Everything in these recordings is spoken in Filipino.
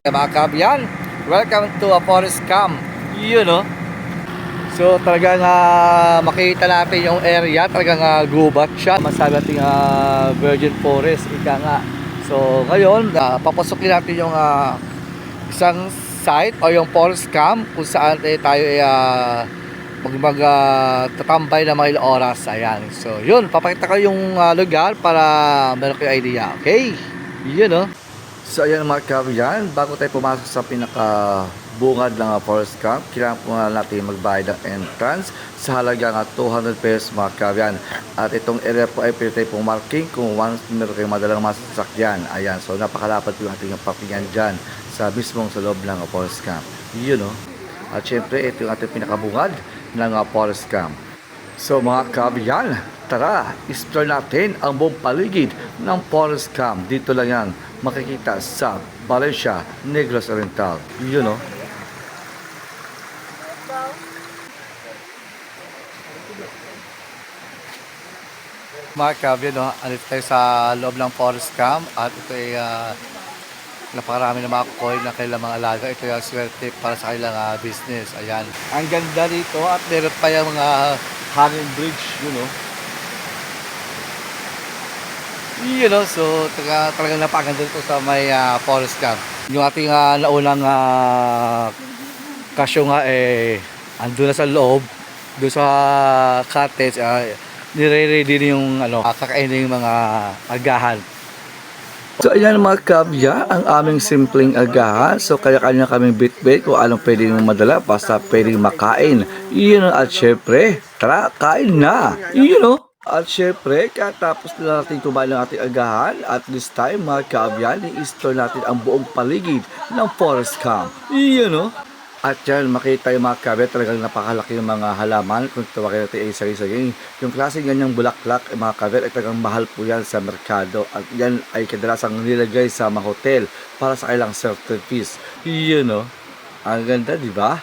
Mga kabyan, welcome to a forest camp. Yun no? So talagang uh, makita natin yung area, talagang uh, gubat siya. Masabi natin uh, virgin forest, ika nga. So ngayon, uh, papasokin natin yung uh, isang site o yung forest camp kung saan eh, tayo ay uh, mag, mag uh, tatambay na mga oras. Ayan. So yun, papakita ko yung uh, lugar para meron kayo idea. Okay? Yun no? So ayan mga kabyan, bago tayo pumasok sa pinaka bungad ng forest camp, kailangan po nga natin magbayad ng entrance sa halaga nga 200 pesos mga kabyan. At itong area po ay pwede tayo marking kung once meron kayong madalang masasakyan. Ayan, so napakalapad po yung ating parkingan dyan sa mismong sa loob ng forest camp. Yun no? At syempre, ito yung ating pinakabungad ng forest camp. So mga kabyan, tara, explore natin ang buong paligid ng forest camp. Dito lang yan makikita sa Valencia, Negros Oriental. Yun no? Mga kabyan, no? andito tayo sa loob ng forest camp at ito ay uh, napakarami na mga kukoy na kailang mga alaga. Ito yung swerte para sa kailang uh, business. Ayan. Ang ganda dito at meron pa yung mga hanging bridge, you know. You know, so taga, talagang napakaganda dito sa may uh, forest camp. Yung ating uh, naunang uh, kasyo nga eh, ando na sa loob, doon sa cottage, uh, nire-ready yung ano, kakainin yung mga agahan. So ayan mga kabya, ang aming simpleng agahan. So kaya kanya kaming bit-bit kung anong pwedeng madala basta pwedeng makain. Yun at syempre, tara, kain na. You know? At syempre, katapos na natin kumain ng ating agahan, at this time mga kabyan, i-store natin ang buong paligid ng forest camp. You know? At yan, makita yung mga kabe, talagang napakalaki yung mga halaman. Kung tawagin natin ay saging-saging. Yung klase ganyang bulaklak, eh, mga kabe, ay talagang mahal po yan sa merkado. At yan ay kadalasang nilagay sa mga hotel para sa kailang self-service. Yun, no? Ang ganda, di ba?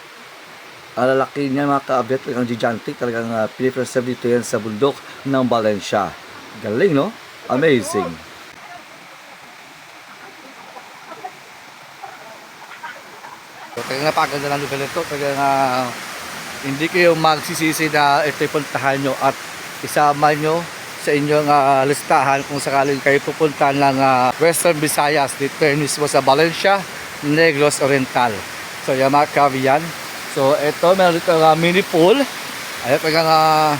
Ang lalaki niya mga kaabet, talagang gigantic, talagang uh, pinipreserve dito yan sa bundok ng Valencia. Galing, no? Amazing. So, talagang napakaganda ng lugar nito. Talagang uh, hindi kayo magsisisi na ito'y puntahan nyo at isama nyo sa inyong uh, listahan kung sakaling kayo pupunta ng uh, Western Visayas dito mismo sa Valencia, Negros Oriental. So yung mga kaviyan. So ito meron dito uh, mini pool. Ayun talagang uh,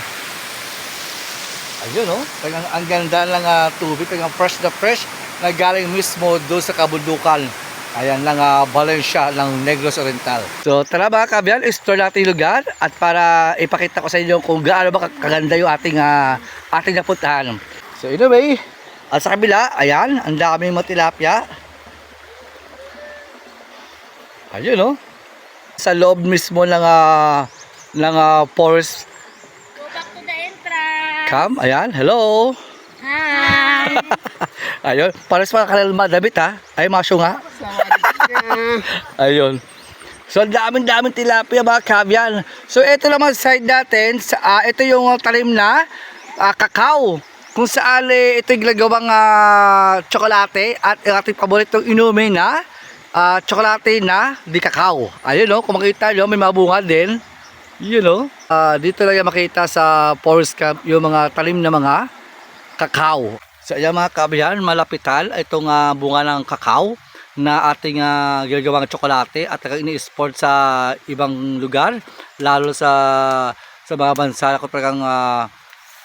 ayun no, talagang ang ganda ng uh, tubig, talagang fresh na fresh na galing mismo doon sa kabundukan. Ayan lang uh, Valencia ng Negros Oriental. So tara mga kabyan, explore natin yung lugar at para ipakita ko sa inyo kung gaano ba kaganda yung ating uh, ating napuntahan. So anyway, at sa kabila, ayan, ang daming mga tilapia. Ayun no. Sa loob mismo ng uh, ng uh, forest Go back to the entrance. camp. Ayan, hello. Hi. Ayun, pares pa kalalma damit ha. Ay, masyo nga. Ayun. So, daming-daming tilapia mga kabyan. So, ito naman side natin. Sa, ah, ito yung talim na ah, kakao. Kung saan eh, ito yung ginagawang ah, tsokolate at ang ating paboritong inumin na ah, tsokolate na di kakao. Ayun no, kung makita nyo, may mabunga din. Yun no. Ah, dito lang yung makita sa forest camp yung mga talim na mga kakao. So ayan mga kabayan, malapital itong uh, bunga ng kakao na ating uh, ginagawang tsokolate at ini-export sa ibang lugar lalo sa sa mga bansa kung talagang uh,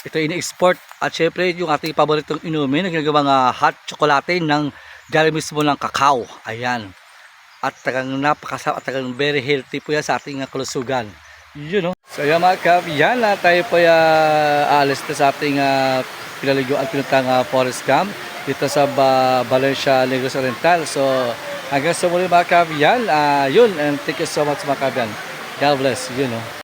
ito ini-export at syempre yung ating paboritong inumin na ginagawang uh, hot chocolate ng galing mismo ng kakao. Ayan. At talagang napakasarap at talagang very healthy po yan sa ating uh, kalusugan. Yun no so yan mga kabayan tayo po uh, aalis na sa ating uh, pinaligo at pinuntang uh, forest camp dito sa uh, Valencia, Negros Oriental. So hanggang sa muli mga kabiyan, uh, yun, and thank you so much mga kabiyan. God bless, you know.